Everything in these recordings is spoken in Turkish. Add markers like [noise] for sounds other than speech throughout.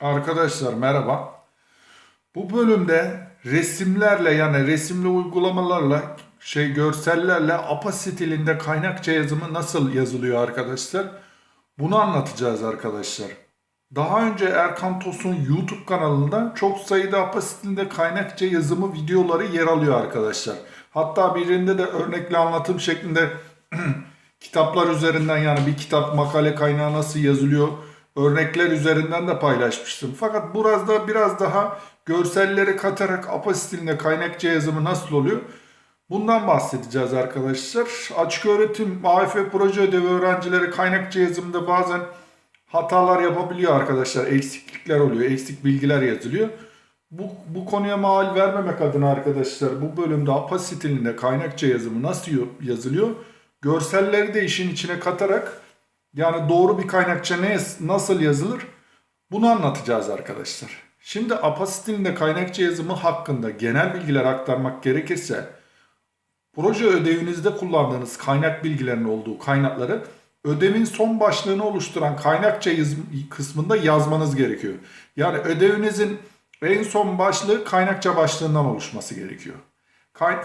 Arkadaşlar merhaba. Bu bölümde resimlerle yani resimli uygulamalarla şey görsellerle APA stilinde kaynakça yazımı nasıl yazılıyor arkadaşlar? Bunu anlatacağız arkadaşlar. Daha önce Erkan Tos'un YouTube kanalında çok sayıda APA stilinde kaynakça yazımı videoları yer alıyor arkadaşlar. Hatta birinde de örnekli anlatım şeklinde [clears throat] kitaplar üzerinden yani bir kitap makale kaynağı nasıl yazılıyor örnekler üzerinden de paylaşmıştım. Fakat burada biraz daha görselleri katarak APA stilinde kaynakça yazımı nasıl oluyor? Bundan bahsedeceğiz arkadaşlar. Açık öğretim AF proje ödevi öğrencileri kaynakça yazımında bazen hatalar yapabiliyor arkadaşlar. Eksiklikler oluyor, eksik bilgiler yazılıyor. Bu, bu konuya mal vermemek adına arkadaşlar bu bölümde APA stilinde kaynakça yazımı nasıl yazılıyor? Görselleri de işin içine katarak yani doğru bir kaynakça ne, nasıl yazılır? Bunu anlatacağız arkadaşlar. Şimdi APA stilinde kaynakça yazımı hakkında genel bilgiler aktarmak gerekirse proje ödevinizde kullandığınız kaynak bilgilerinin olduğu kaynakları ödevin son başlığını oluşturan kaynakça yazım kısmında yazmanız gerekiyor. Yani ödevinizin en son başlığı kaynakça başlığından oluşması gerekiyor.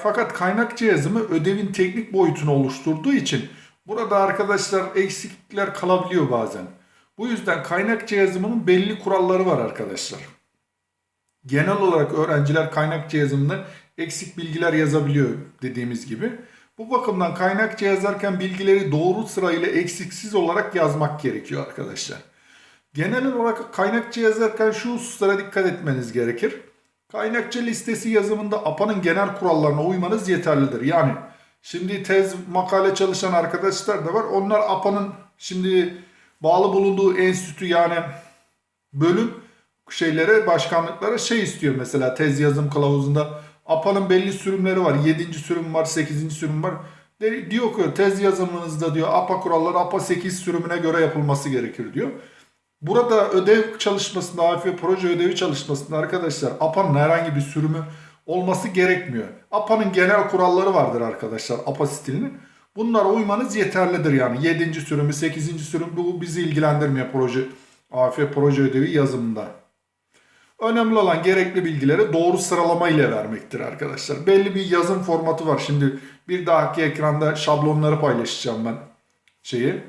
Fakat kaynakça yazımı ödevin teknik boyutunu oluşturduğu için burada arkadaşlar eksiklikler kalabiliyor bazen. Bu yüzden kaynakça yazımının belli kuralları var arkadaşlar. Genel olarak öğrenciler kaynakça yazımında eksik bilgiler yazabiliyor dediğimiz gibi. Bu bakımdan kaynakça yazarken bilgileri doğru sırayla eksiksiz olarak yazmak gerekiyor arkadaşlar. Genel olarak kaynakça yazarken şu hususlara dikkat etmeniz gerekir. Kaynakça listesi yazımında APA'nın genel kurallarına uymanız yeterlidir. Yani şimdi tez makale çalışan arkadaşlar da var. Onlar APA'nın şimdi bağlı bulunduğu enstitü yani bölüm şeylere, başkanlıklara şey istiyor mesela tez yazım kılavuzunda. APA'nın belli sürümleri var. 7. sürüm var, 8. sürüm var. Diyor ki tez yazımınızda diyor APA kuralları APA 8 sürümüne göre yapılması gerekir diyor. Burada ödev çalışmasında, AFP proje ödevi çalışmasında arkadaşlar APA'nın herhangi bir sürümü olması gerekmiyor. APA'nın genel kuralları vardır arkadaşlar APA stilinin. Bunlara uymanız yeterlidir yani. 7. sürümü, 8. sürüm bu bizi ilgilendirmiyor proje AFP proje ödevi yazımında. Önemli olan gerekli bilgileri doğru sıralama ile vermektir arkadaşlar. Belli bir yazım formatı var. Şimdi bir dahaki ekranda şablonları paylaşacağım ben. Şeyi,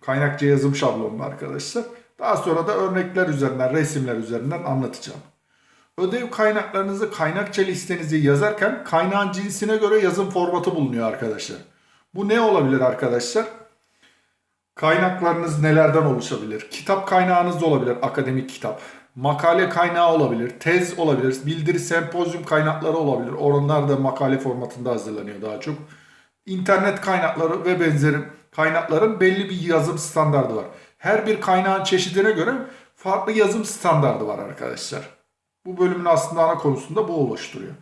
kaynakça yazım şablonunu arkadaşlar. Daha sonra da örnekler üzerinden, resimler üzerinden anlatacağım. Ödev kaynaklarınızı kaynakça listenizi yazarken kaynağın cinsine göre yazım formatı bulunuyor arkadaşlar. Bu ne olabilir arkadaşlar? Kaynaklarınız nelerden oluşabilir? Kitap kaynağınız da olabilir, akademik kitap. Makale kaynağı olabilir, tez olabilir, bildiri sempozyum kaynakları olabilir. Onlar da makale formatında hazırlanıyor daha çok. İnternet kaynakları ve benzeri kaynakların belli bir yazım standardı var. Her bir kaynağın çeşidine göre farklı yazım standardı var arkadaşlar. Bu bölümün aslında ana konusunda bu oluşturuyor.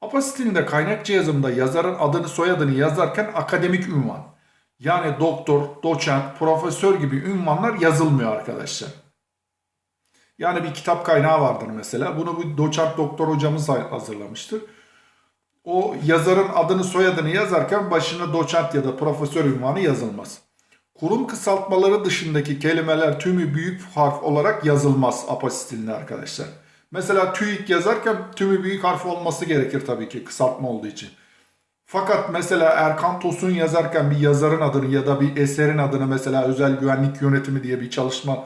APA stilinde kaynakça yazımında yazarın adını soyadını yazarken akademik ünvan. Yani doktor, doçent, profesör gibi ünvanlar yazılmıyor arkadaşlar. Yani bir kitap kaynağı vardır mesela. Bunu bir doçent doktor hocamız hazırlamıştır. O yazarın adını soyadını yazarken başına doçent ya da profesör ünvanı yazılmaz. Kurum kısaltmaları dışındaki kelimeler tümü büyük harf olarak yazılmaz APA stilinde arkadaşlar. Mesela TÜİK yazarken tümü büyük harf olması gerekir tabii ki kısaltma olduğu için. Fakat mesela Erkan Tosun yazarken bir yazarın adını ya da bir eserin adını mesela özel güvenlik yönetimi diye bir çalışma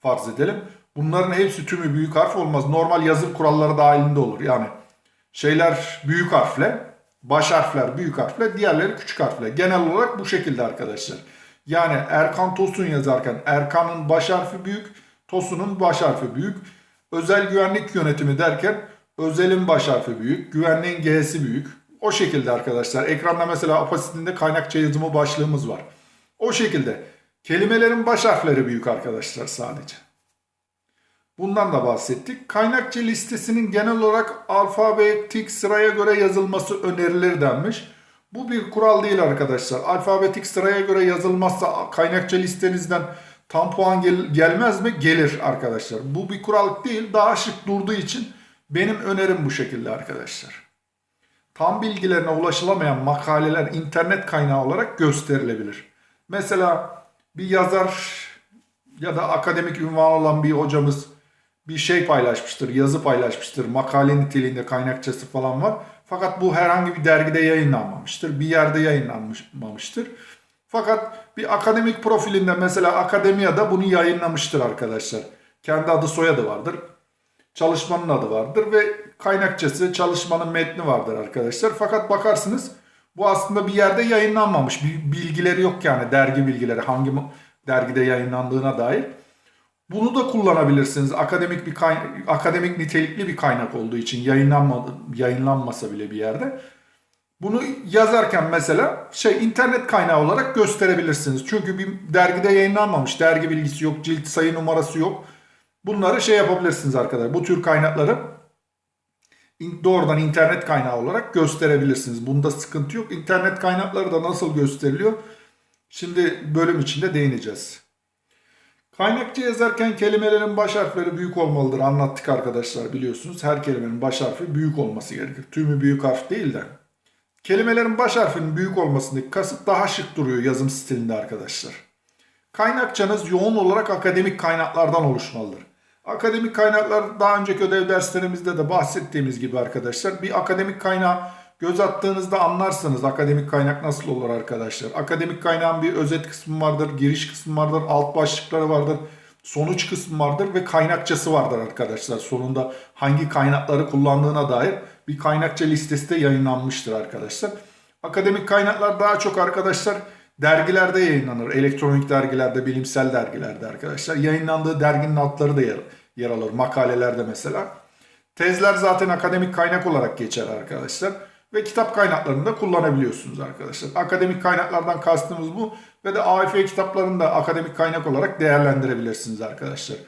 farz edelim. Bunların hepsi tümü büyük harf olmaz. Normal yazım kuralları dahilinde olur. Yani şeyler büyük harfle, baş harfler büyük harfle, diğerleri küçük harfle. Genel olarak bu şekilde arkadaşlar. Yani Erkan Tosun yazarken Erkan'ın baş harfi büyük, Tosun'un baş harfi büyük. Özel güvenlik yönetimi derken özelin baş harfi büyük, güvenliğin G'si büyük. O şekilde arkadaşlar. Ekranda mesela apasitinde kaynakça yazımı başlığımız var. O şekilde. Kelimelerin baş harfleri büyük arkadaşlar sadece. Bundan da bahsettik. Kaynakça listesinin genel olarak alfabetik sıraya göre yazılması önerilir denmiş. Bu bir kural değil arkadaşlar. Alfabetik sıraya göre yazılmazsa kaynakça listenizden tam puan gel- gelmez mi? Gelir arkadaşlar. Bu bir kural değil. Daha şık durduğu için benim önerim bu şekilde arkadaşlar. Tam bilgilerine ulaşılamayan makaleler internet kaynağı olarak gösterilebilir. Mesela bir yazar ya da akademik ünvan olan bir hocamız bir şey paylaşmıştır, yazı paylaşmıştır, makale niteliğinde kaynakçası falan var. Fakat bu herhangi bir dergide yayınlanmamıştır, bir yerde yayınlanmamıştır. Fakat bir akademik profilinde mesela akademiyada bunu yayınlamıştır arkadaşlar. Kendi adı soyadı vardır. Çalışmanın adı vardır ve kaynakçası, çalışmanın metni vardır arkadaşlar. Fakat bakarsınız bu aslında bir yerde yayınlanmamış. Bir bilgileri yok yani dergi bilgileri hangi dergide yayınlandığına dair. Bunu da kullanabilirsiniz. Akademik bir akademik nitelikli bir kaynak olduğu için yayınlanmadı, yayınlanmasa bile bir yerde. Bunu yazarken mesela şey internet kaynağı olarak gösterebilirsiniz. Çünkü bir dergide yayınlanmamış, dergi bilgisi yok, cilt sayı numarası yok. Bunları şey yapabilirsiniz arkadaşlar. Bu tür kaynakları doğrudan internet kaynağı olarak gösterebilirsiniz. Bunda sıkıntı yok. İnternet kaynakları da nasıl gösteriliyor? Şimdi bölüm içinde değineceğiz. Kaynakça yazarken kelimelerin baş harfleri büyük olmalıdır. Anlattık arkadaşlar biliyorsunuz. Her kelimenin baş harfi büyük olması gerekir. Tümü büyük harf değil de. Kelimelerin baş harfinin büyük olmasındaki kasıt daha şık duruyor yazım stilinde arkadaşlar. Kaynakçanız yoğun olarak akademik kaynaklardan oluşmalıdır. Akademik kaynaklar daha önceki ödev derslerimizde de bahsettiğimiz gibi arkadaşlar bir akademik kaynağı göz attığınızda anlarsınız akademik kaynak nasıl olur arkadaşlar. Akademik kaynağın bir özet kısmı vardır, giriş kısmı vardır, alt başlıkları vardır, sonuç kısmı vardır ve kaynakçası vardır arkadaşlar. Sonunda hangi kaynakları kullandığına dair bir kaynakça listesi de yayınlanmıştır arkadaşlar. Akademik kaynaklar daha çok arkadaşlar dergilerde yayınlanır. Elektronik dergilerde, bilimsel dergilerde arkadaşlar. Yayınlandığı derginin altları da yer, yer alır. Makalelerde mesela. Tezler zaten akademik kaynak olarak geçer arkadaşlar. Ve kitap kaynaklarını da kullanabiliyorsunuz arkadaşlar. Akademik kaynaklardan kastımız bu. Ve de AFE kitaplarını da akademik kaynak olarak değerlendirebilirsiniz arkadaşlar.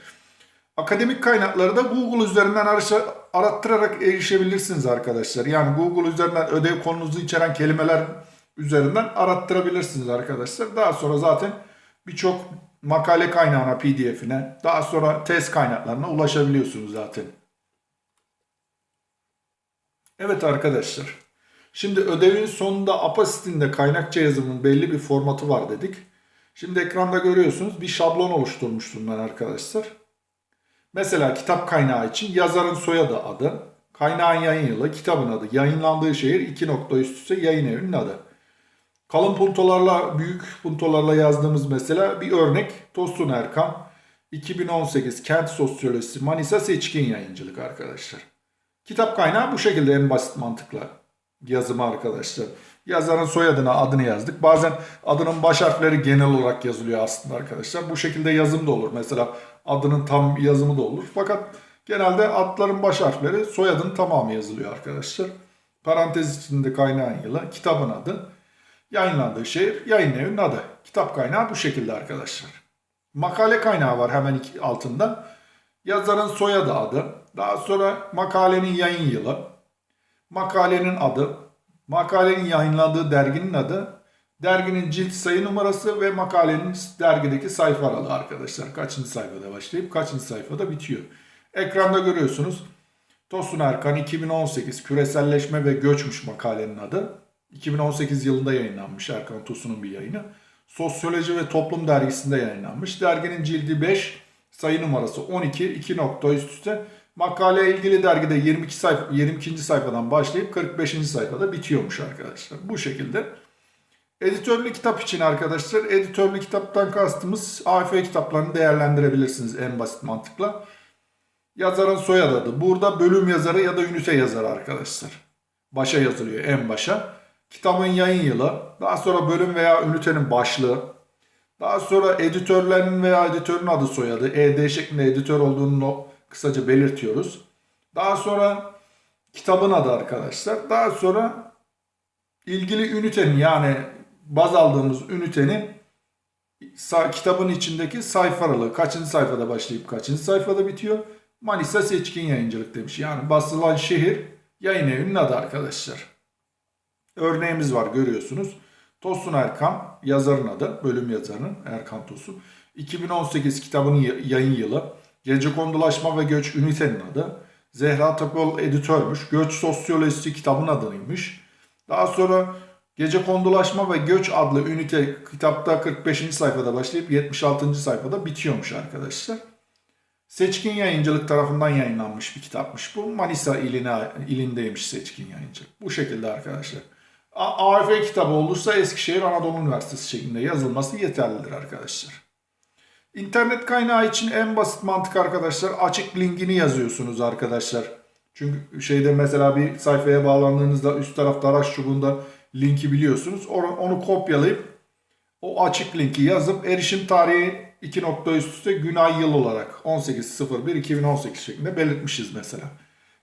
Akademik kaynakları da Google üzerinden arattırarak erişebilirsiniz arkadaşlar. Yani Google üzerinden ödev konunuzu içeren kelimeler üzerinden arattırabilirsiniz arkadaşlar. Daha sonra zaten birçok makale kaynağına, pdf'ine, daha sonra test kaynaklarına ulaşabiliyorsunuz zaten. Evet arkadaşlar. Şimdi ödevin sonunda Apacit'in kaynakça yazımının belli bir formatı var dedik. Şimdi ekranda görüyorsunuz bir şablon oluşturmuştum ben arkadaşlar. Mesela kitap kaynağı için yazarın soyadı adı, kaynağın yayın yılı, kitabın adı, yayınlandığı şehir, iki nokta üst üste yayın evinin adı. Kalın puntolarla, büyük puntolarla yazdığımız mesela bir örnek Tosun Erkan 2018 Kent Sosyolojisi Manisa Seçkin Yayıncılık arkadaşlar. Kitap kaynağı bu şekilde en basit mantıkla yazımı arkadaşlar. Yazarın soyadını, adını yazdık. Bazen adının baş harfleri genel olarak yazılıyor aslında arkadaşlar. Bu şekilde yazım da olur. Mesela adının tam yazımı da olur. Fakat genelde adların baş harfleri soyadın tamamı yazılıyor arkadaşlar. Parantez içinde kaynağın yılı, kitabın adı, Yayınlandığı şehir, yayın evinin adı. Kitap kaynağı bu şekilde arkadaşlar. Makale kaynağı var hemen altında. Yazarın soyadı adı. Daha sonra makalenin yayın yılı. Makalenin adı. Makalenin yayınlandığı derginin adı. Derginin cilt sayı numarası ve makalenin dergideki sayfa aralığı arkadaşlar. Kaçıncı sayfada başlayıp kaçıncı sayfada bitiyor. Ekranda görüyorsunuz. Tosun Erkan 2018 Küreselleşme ve Göçmüş makalenin adı. 2018 yılında yayınlanmış Erkan Tosun'un bir yayını. Sosyoloji ve Toplum dergisinde yayınlanmış. Derginin cildi 5, sayı numarası 12, 2 nokta üst üste. Makale ilgili dergide 22 sayfa 22. sayfadan başlayıp 45. sayfada bitiyormuş arkadaşlar. Bu şekilde. Editörlü kitap için arkadaşlar, editörlü kitaptan kastımız AF kitaplarını değerlendirebilirsiniz en basit mantıkla. Yazarın soyadı. Burada bölüm yazarı ya da ünite yazarı arkadaşlar. Başa yazılıyor en başa kitabın yayın yılı, daha sonra bölüm veya ünitenin başlığı, daha sonra editörlerin veya editörün adı soyadı, ED şeklinde editör olduğunu kısaca belirtiyoruz. Daha sonra kitabın adı arkadaşlar. Daha sonra ilgili ünitenin yani baz aldığımız ünitenin kitabın içindeki sayfa aralığı kaçıncı sayfada başlayıp kaçıncı sayfada bitiyor. Manisa Seçkin Yayıncılık demiş. Yani basılan şehir yayın evinin adı arkadaşlar. Örneğimiz var görüyorsunuz. Tosun Erkan, yazarın adı, bölüm yazarının Erkan Tosun. 2018 kitabının yayın yılı. Gece Kondulaşma ve Göç ünitenin adı. Zehra Topol editörmüş. Göç Sosyolojisi kitabın adıymış. Daha sonra Gece Kondulaşma ve Göç adlı ünite kitapta 45. sayfada başlayıp 76. sayfada bitiyormuş arkadaşlar. Seçkin Yayıncılık tarafından yayınlanmış bir kitapmış. Bu Manisa iline, ilindeymiş Seçkin Yayıncılık. Bu şekilde arkadaşlar. A- AFP kitabı olursa Eskişehir Anadolu Üniversitesi şeklinde yazılması yeterlidir arkadaşlar. İnternet kaynağı için en basit mantık arkadaşlar açık linkini yazıyorsunuz arkadaşlar. Çünkü şeyde mesela bir sayfaya bağlandığınızda üst tarafta araç çubuğunda linki biliyorsunuz. Onu, kopyalayıp o açık linki yazıp erişim tarihi 2 nokta üst üste gün ay yıl olarak 18.01.2018 şeklinde belirtmişiz mesela.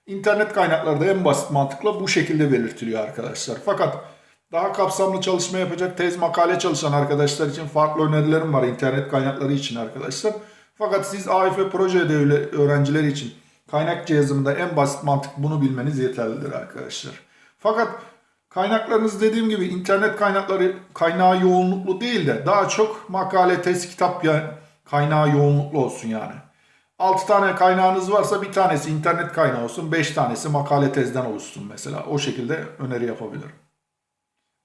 İnternet kaynakları da en basit mantıkla bu şekilde belirtiliyor arkadaşlar. Fakat daha kapsamlı çalışma yapacak tez makale çalışan arkadaşlar için farklı önerilerim var internet kaynakları için arkadaşlar. Fakat siz AFP proje öğrencileri için kaynak cihazında en basit mantık bunu bilmeniz yeterlidir arkadaşlar. Fakat kaynaklarınız dediğim gibi internet kaynakları kaynağı yoğunluklu değil de daha çok makale, tez, kitap ya kaynağı yoğunluklu olsun yani. 6 tane kaynağınız varsa bir tanesi internet kaynağı olsun, 5 tanesi makale tezden oluşsun mesela. O şekilde öneri yapabilirim.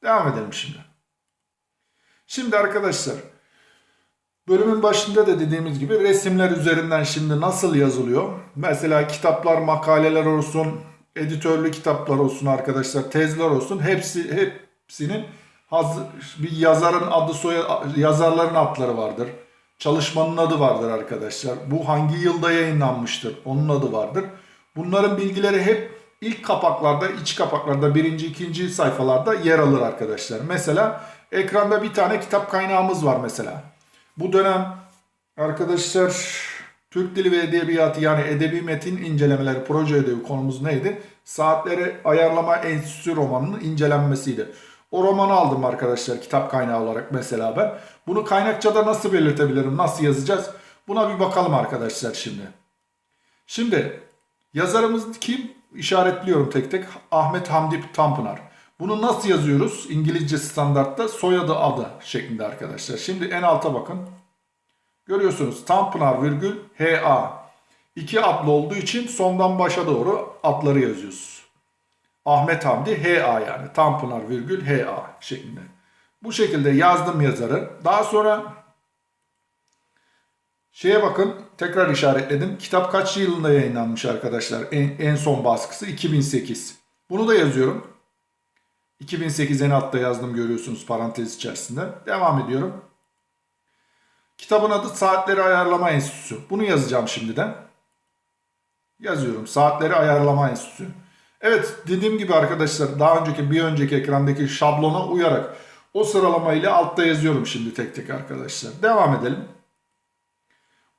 Devam edelim şimdi. Şimdi arkadaşlar bölümün başında da dediğimiz gibi resimler üzerinden şimdi nasıl yazılıyor? Mesela kitaplar, makaleler olsun, editörlü kitaplar olsun arkadaşlar, tezler olsun hepsi hepsinin hazır, bir yazarın adı soya yazarların adları vardır. Çalışmanın adı vardır arkadaşlar. Bu hangi yılda yayınlanmıştır? Onun adı vardır. Bunların bilgileri hep ilk kapaklarda, iç kapaklarda, birinci, ikinci sayfalarda yer alır arkadaşlar. Mesela ekranda bir tane kitap kaynağımız var mesela. Bu dönem arkadaşlar Türk Dili ve Edebiyatı yani Edebi Metin incelemeleri proje ödevi konumuz neydi? Saatleri Ayarlama Enstitüsü romanının incelenmesiydi. O romanı aldım arkadaşlar kitap kaynağı olarak mesela ben. Bunu kaynakçada nasıl belirtebilirim, nasıl yazacağız? Buna bir bakalım arkadaşlar şimdi. Şimdi yazarımız kim? İşaretliyorum tek tek. Ahmet Hamdi Tanpınar. Bunu nasıl yazıyoruz? İngilizce standartta soyadı adı şeklinde arkadaşlar. Şimdi en alta bakın. Görüyorsunuz Tanpınar virgül HA. İki adlı olduğu için sondan başa doğru adları yazıyoruz. Ahmet Hamdi HA yani. Tanpınar virgül HA şeklinde. Bu şekilde yazdım yazarı. Daha sonra şeye bakın tekrar işaretledim. Kitap kaç yılında yayınlanmış arkadaşlar? En, en son baskısı 2008. Bunu da yazıyorum. 2008 en altta yazdım görüyorsunuz parantez içerisinde. Devam ediyorum. Kitabın adı Saatleri Ayarlama Enstitüsü. Bunu yazacağım şimdiden. Yazıyorum. Saatleri Ayarlama Enstitüsü. Evet dediğim gibi arkadaşlar daha önceki bir önceki ekrandaki şablona uyarak o sıralamayla altta yazıyorum şimdi tek tek arkadaşlar. Devam edelim.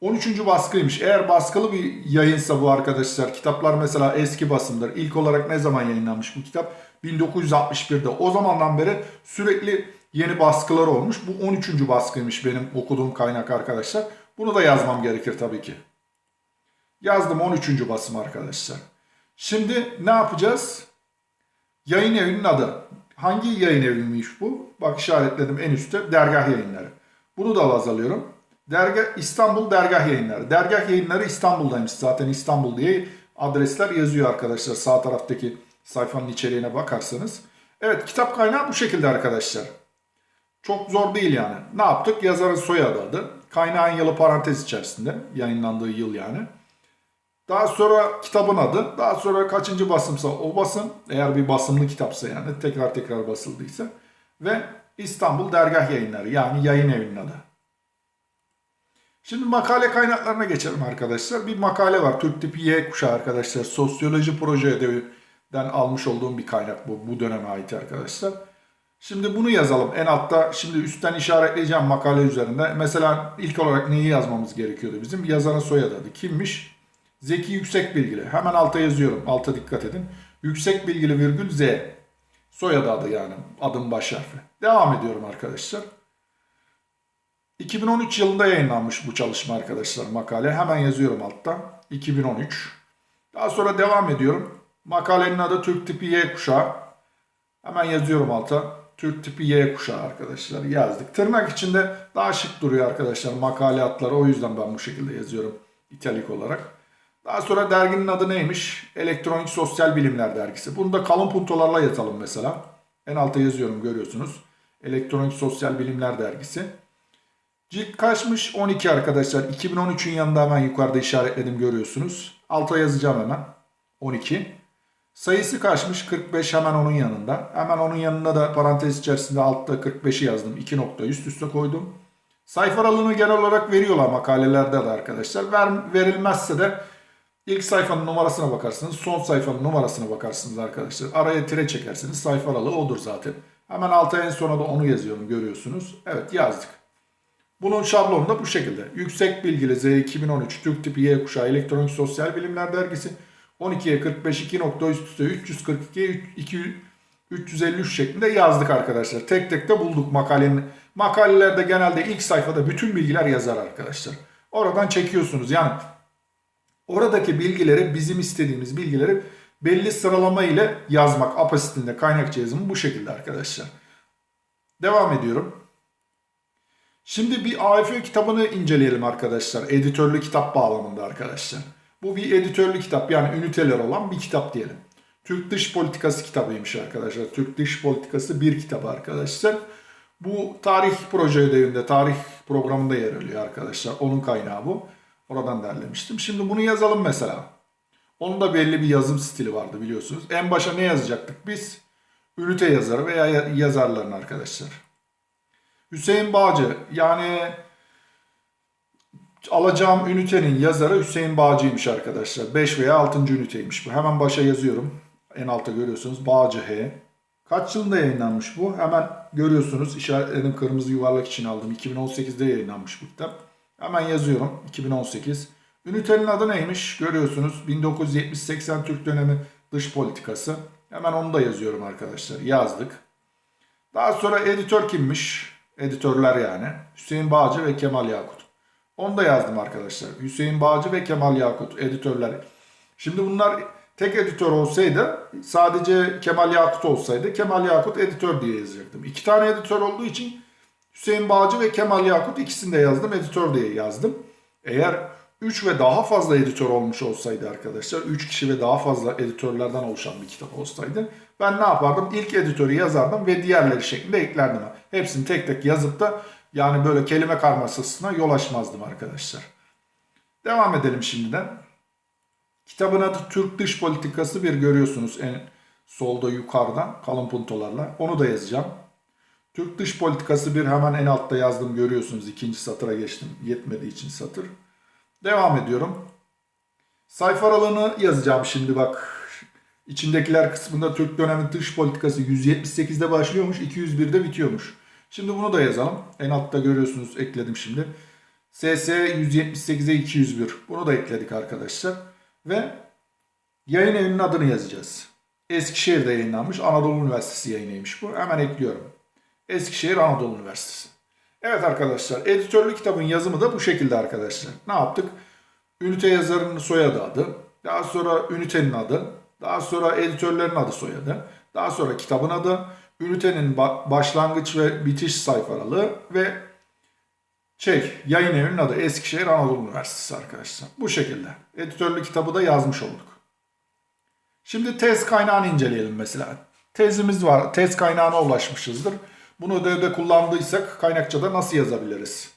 13. baskıymış. Eğer baskılı bir yayınsa bu arkadaşlar kitaplar mesela eski basımdır. İlk olarak ne zaman yayınlanmış bu kitap? 1961'de. O zamandan beri sürekli yeni baskılar olmuş. Bu 13. baskıymış benim okuduğum kaynak arkadaşlar. Bunu da yazmam gerekir tabii ki. Yazdım 13. basım arkadaşlar. Şimdi ne yapacağız? Yayın evinin adı. Hangi yayın eviymiş bu? Bak işaretledim en üstte dergah yayınları. Bunu da baz alıyorum. Dergah, İstanbul Dergah Yayınları. Dergah Yayınları İstanbul'daymış zaten İstanbul diye adresler yazıyor arkadaşlar. Sağ taraftaki sayfanın içeriğine bakarsanız. Evet kitap kaynağı bu şekilde arkadaşlar. Çok zor değil yani. Ne yaptık? Yazarın soyadı adı. Kaynağın yılı parantez içerisinde. Yayınlandığı yıl yani. Daha sonra kitabın adı. Daha sonra kaçıncı basımsa o basım. Eğer bir basımlı kitapsa yani tekrar tekrar basıldıysa. Ve İstanbul Dergah Yayınları yani yayın evinin adı. Şimdi makale kaynaklarına geçelim arkadaşlar. Bir makale var. Türk tipi Y kuşağı arkadaşlar. Sosyoloji proje ödevinden almış olduğum bir kaynak bu. Bu döneme ait arkadaşlar. Şimdi bunu yazalım. En altta şimdi üstten işaretleyeceğim makale üzerinde. Mesela ilk olarak neyi yazmamız gerekiyordu bizim? Yazarın soyadı adı. Kimmiş? Zeki Yüksek Bilgili. Hemen alta yazıyorum. Alta dikkat edin. Yüksek Bilgili virgül Z. Soyadı adı yani. Adım baş harfi. Devam ediyorum arkadaşlar. 2013 yılında yayınlanmış bu çalışma arkadaşlar makale. Hemen yazıyorum altta. 2013. Daha sonra devam ediyorum. Makalenin adı Türk tipi Y kuşağı. Hemen yazıyorum alta. Türk tipi Y kuşağı arkadaşlar yazdık. Tırnak içinde daha şık duruyor arkadaşlar makale adları. O yüzden ben bu şekilde yazıyorum italik olarak. Daha sonra derginin adı neymiş? Elektronik Sosyal Bilimler Dergisi. Bunu da kalın puntolarla yazalım mesela. En alta yazıyorum görüyorsunuz. Elektronik Sosyal Bilimler Dergisi. Cilt kaçmış? 12 arkadaşlar. 2013'ün yanında hemen yukarıda işaretledim görüyorsunuz. Alta yazacağım hemen. 12. Sayısı kaçmış? 45 hemen onun yanında. Hemen onun yanında da parantez içerisinde altta 45'i yazdım. 2 nokta üst üste koydum. Sayfa aralığını genel olarak veriyorlar makalelerde de arkadaşlar. Ver, verilmezse de ilk sayfanın numarasına bakarsınız. Son sayfanın numarasına bakarsınız arkadaşlar. Araya tire çekersiniz. Sayfa aralığı odur zaten. Hemen alta en sona da onu yazıyorum görüyorsunuz. Evet yazdık. Bunun şablonu da bu şekilde. Yüksek bilgili Z 2013 Türk tipi Y kuşağı elektronik sosyal bilimler dergisi 12'ye 45 2 nokta üst üste 342 200 353 şeklinde yazdık arkadaşlar. Tek tek de bulduk makalenin. Makalelerde genelde ilk sayfada bütün bilgiler yazar arkadaşlar. Oradan çekiyorsunuz. Yani oradaki bilgileri bizim istediğimiz bilgileri belli sıralama ile yazmak. Apasitinde kaynakça yazımı bu şekilde arkadaşlar. Devam ediyorum. Şimdi bir AFÖ kitabını inceleyelim arkadaşlar. Editörlü kitap bağlamında arkadaşlar. Bu bir editörlü kitap yani üniteler olan bir kitap diyelim. Türk Dış Politikası kitabıymış arkadaşlar. Türk Dış Politikası bir kitabı arkadaşlar. Bu tarih proje ödevinde, tarih programında yer alıyor arkadaşlar. Onun kaynağı bu. Oradan derlemiştim. Şimdi bunu yazalım mesela. Onun da belli bir yazım stili vardı biliyorsunuz. En başa ne yazacaktık biz? Ünite yazarı veya yazarların arkadaşlar. Hüseyin Bağcı yani alacağım ünitenin yazarı Hüseyin Bağcı'ymış arkadaşlar. 5 veya 6. üniteymiş bu. Hemen başa yazıyorum. En altta görüyorsunuz Bağcı H. Kaç yılında yayınlanmış bu? Hemen görüyorsunuz işaretledim kırmızı yuvarlak için aldım. 2018'de yayınlanmış bu kitap. Hemen yazıyorum 2018. Ünitenin adı neymiş? Görüyorsunuz 1970-80 Türk dönemi dış politikası. Hemen onu da yazıyorum arkadaşlar. Yazdık. Daha sonra editör kimmiş? Editörler yani. Hüseyin Bağcı ve Kemal Yakut. Onu da yazdım arkadaşlar. Hüseyin Bağcı ve Kemal Yakut editörler. Şimdi bunlar tek editör olsaydı sadece Kemal Yakut olsaydı Kemal Yakut editör diye yazacaktım. İki tane editör olduğu için Hüseyin Bağcı ve Kemal Yakut ikisini de yazdım editör diye yazdım. Eğer 3 ve daha fazla editör olmuş olsaydı arkadaşlar 3 kişi ve daha fazla editörlerden oluşan bir kitap olsaydı ben ne yapardım? İlk editörü yazardım ve diğerleri şeklinde eklerdim. Hepsini tek tek yazıp da yani böyle kelime karmaşasına yol açmazdım arkadaşlar. Devam edelim şimdiden. Kitabın adı Türk Dış Politikası bir görüyorsunuz en solda yukarıda kalın puntolarla. Onu da yazacağım. Türk Dış Politikası bir hemen en altta yazdım görüyorsunuz. ikinci satıra geçtim. Yetmediği için satır. Devam ediyorum. Sayfa aralığını yazacağım şimdi bak. İçindekiler kısmında Türk dönemi dış politikası 178'de başlıyormuş, 201'de bitiyormuş. Şimdi bunu da yazalım. En altta görüyorsunuz ekledim şimdi. SS 178'e 201. Bunu da ekledik arkadaşlar. Ve yayın evinin adını yazacağız. Eskişehir'de yayınlanmış Anadolu Üniversitesi yayınıymış bu. Hemen ekliyorum. Eskişehir Anadolu Üniversitesi. Evet arkadaşlar editörlü kitabın yazımı da bu şekilde arkadaşlar. Ne yaptık? Ünite yazarının soyadı adı. Daha sonra ünitenin adı. Daha sonra editörlerin adı soyadı. Daha sonra kitabın adı. Ünitenin başlangıç ve bitiş sayfa aralığı ve şey yayın evinin adı Eskişehir Anadolu Üniversitesi arkadaşlar. Bu şekilde. Editörlü kitabı da yazmış olduk. Şimdi tez kaynağını inceleyelim mesela. Tezimiz var. Tez kaynağına ulaşmışızdır. Bunu ödevde kullandıysak kaynakçada nasıl yazabiliriz?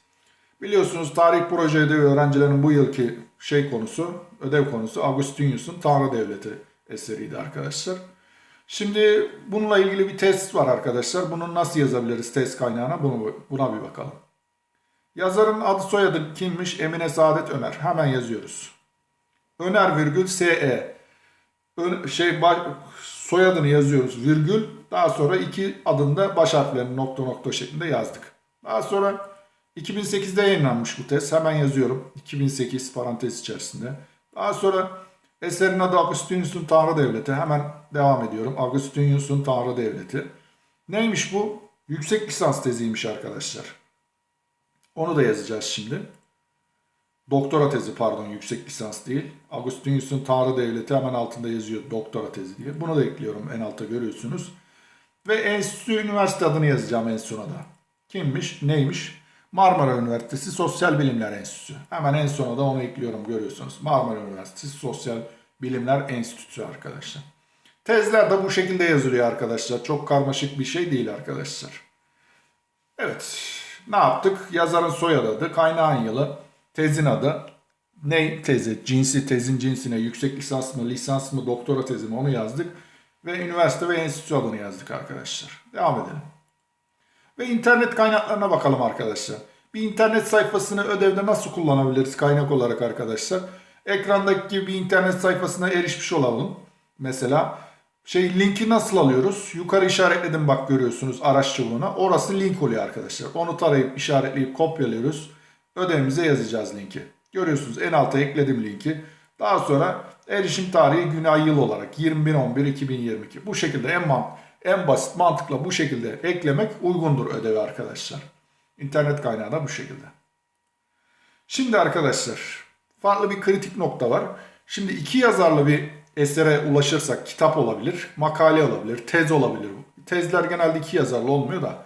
Biliyorsunuz tarih proje ödevi öğrencilerin bu yılki şey konusu, ödev konusu Augustinius'un Tanrı Devleti eseriydi arkadaşlar. Şimdi bununla ilgili bir test var arkadaşlar. Bunu nasıl yazabiliriz test kaynağına? Bunu, buna bir bakalım. Yazarın adı soyadı kimmiş? Emine Saadet Öner. Hemen yazıyoruz. Öner virgül SE. Ön, şey baş, soyadını yazıyoruz virgül. Daha sonra iki adında baş harflerini nokta nokta şeklinde yazdık. Daha sonra 2008'de yayınlanmış bu test. Hemen yazıyorum. 2008 parantez içerisinde. Daha sonra eserin adı Augustinus'un Tanrı Devleti. Hemen devam ediyorum. Augustinus'un Tanrı Devleti. Neymiş bu? Yüksek lisans teziymiş arkadaşlar. Onu da yazacağız şimdi. Doktora tezi pardon yüksek lisans değil. Augustinus'un Tanrı Devleti hemen altında yazıyor doktora tezi diye. Bunu da ekliyorum en altta görüyorsunuz. Ve enstitü üniversite adını yazacağım en sona da. Kimmiş, neymiş? Marmara Üniversitesi Sosyal Bilimler Enstitüsü. Hemen en sona da onu ekliyorum görüyorsunuz. Marmara Üniversitesi Sosyal Bilimler Enstitüsü arkadaşlar. Tezler de bu şekilde yazılıyor arkadaşlar. Çok karmaşık bir şey değil arkadaşlar. Evet. Ne yaptık? Yazarın soyadı, kaynağın yılı, tezin adı, ne tezi, cinsi, tezin cinsine, yüksek lisans mı, lisans mı, doktora tezi mi onu yazdık. Ve üniversite ve enstitü adını yazdık arkadaşlar. Devam edelim. Ve internet kaynaklarına bakalım arkadaşlar. Bir internet sayfasını ödevde nasıl kullanabiliriz kaynak olarak arkadaşlar? Ekrandaki bir internet sayfasına erişmiş olalım. Mesela şey linki nasıl alıyoruz? Yukarı işaretledim bak görüyorsunuz araç çubuğuna. Orası link oluyor arkadaşlar. Onu tarayıp işaretleyip kopyalıyoruz. Ödevimize yazacağız linki. Görüyorsunuz en alta ekledim linki. Daha sonra erişim tarihi gün ay yıl olarak 21.11.2022. Bu şekilde en man en basit mantıkla bu şekilde eklemek uygundur ödevi arkadaşlar. İnternet kaynağı da bu şekilde. Şimdi arkadaşlar farklı bir kritik nokta var. Şimdi iki yazarlı bir esere ulaşırsak kitap olabilir, makale olabilir, tez olabilir. Tezler genelde iki yazarlı olmuyor da.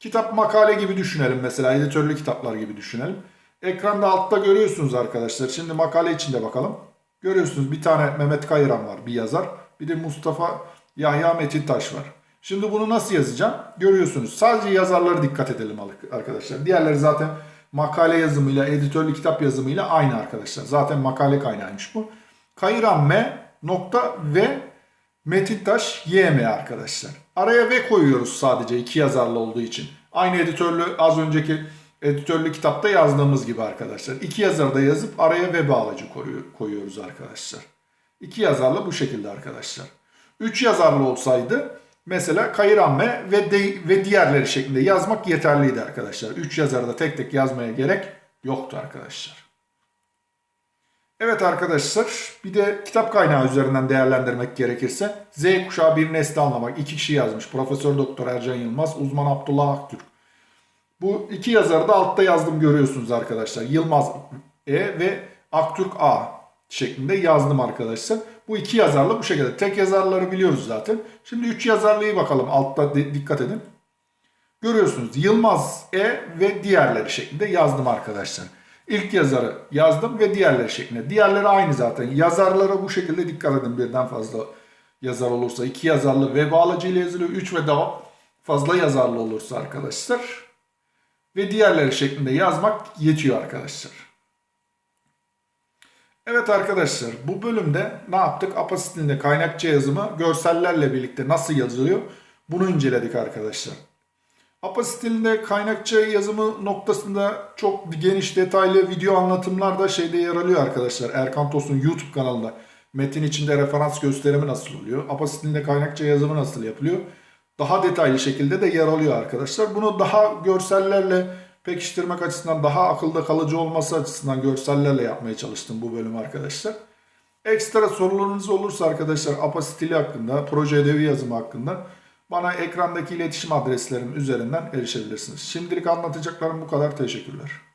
Kitap makale gibi düşünelim mesela editörlü kitaplar gibi düşünelim. Ekranda altta görüyorsunuz arkadaşlar. Şimdi makale içinde bakalım. Görüyorsunuz bir tane Mehmet Kayıran var bir yazar. Bir de Mustafa Yahya Metintaş var. Şimdi bunu nasıl yazacağım? Görüyorsunuz. Sadece yazarlara dikkat edelim arkadaşlar. Diğerleri zaten makale yazımıyla, editörlü kitap yazımıyla aynı arkadaşlar. Zaten makale kaynağıymış bu. Kayıran M nokta ve Metintaş YM arkadaşlar. Araya V koyuyoruz sadece iki yazarlı olduğu için. Aynı editörlü az önceki editörlü kitapta yazdığımız gibi arkadaşlar. İki yazarı da yazıp araya V bağlacı koyuyoruz arkadaşlar. İki yazarlı bu şekilde arkadaşlar. Üç yazarlı olsaydı mesela Kayıramme ve, de, ve diğerleri şeklinde yazmak yeterliydi arkadaşlar. Üç yazarı da tek tek yazmaya gerek yoktu arkadaşlar. Evet arkadaşlar bir de kitap kaynağı üzerinden değerlendirmek gerekirse Z kuşağı bir nesli anlamak. iki kişi yazmış. Profesör Doktor Ercan Yılmaz, uzman Abdullah Aktürk. Bu iki yazarı da altta yazdım görüyorsunuz arkadaşlar. Yılmaz E ve Aktürk A şeklinde yazdım arkadaşlar. Bu iki yazarlı bu şekilde. Tek yazarları biliyoruz zaten. Şimdi üç yazarlıyı bakalım. Altta dikkat edin. Görüyorsunuz Yılmaz E ve diğerleri şeklinde yazdım arkadaşlar. İlk yazarı yazdım ve diğerleri şeklinde. Diğerleri aynı zaten. Yazarlara bu şekilde dikkat edin birden fazla yazar olursa. iki yazarlı ve bağlacı ile yazılıyor. Üç ve daha fazla yazarlı olursa arkadaşlar. Ve diğerleri şeklinde yazmak yetiyor arkadaşlar. Evet arkadaşlar bu bölümde ne yaptık? APA stilinde kaynakça yazımı görsellerle birlikte nasıl yazılıyor? Bunu inceledik arkadaşlar. APA stilinde kaynakça yazımı noktasında çok geniş detaylı video anlatımlar da şeyde yer alıyor arkadaşlar. Erkan Tos'un YouTube kanalında. Metin içinde referans gösterimi nasıl oluyor? APA stilinde kaynakça yazımı nasıl yapılıyor? Daha detaylı şekilde de yer alıyor arkadaşlar. Bunu daha görsellerle pekiştirmek açısından daha akılda kalıcı olması açısından görsellerle yapmaya çalıştım bu bölümü arkadaşlar. Ekstra sorularınız olursa arkadaşlar APA stili hakkında, proje ödevi yazımı hakkında bana ekrandaki iletişim adreslerim üzerinden erişebilirsiniz. Şimdilik anlatacaklarım bu kadar. Teşekkürler.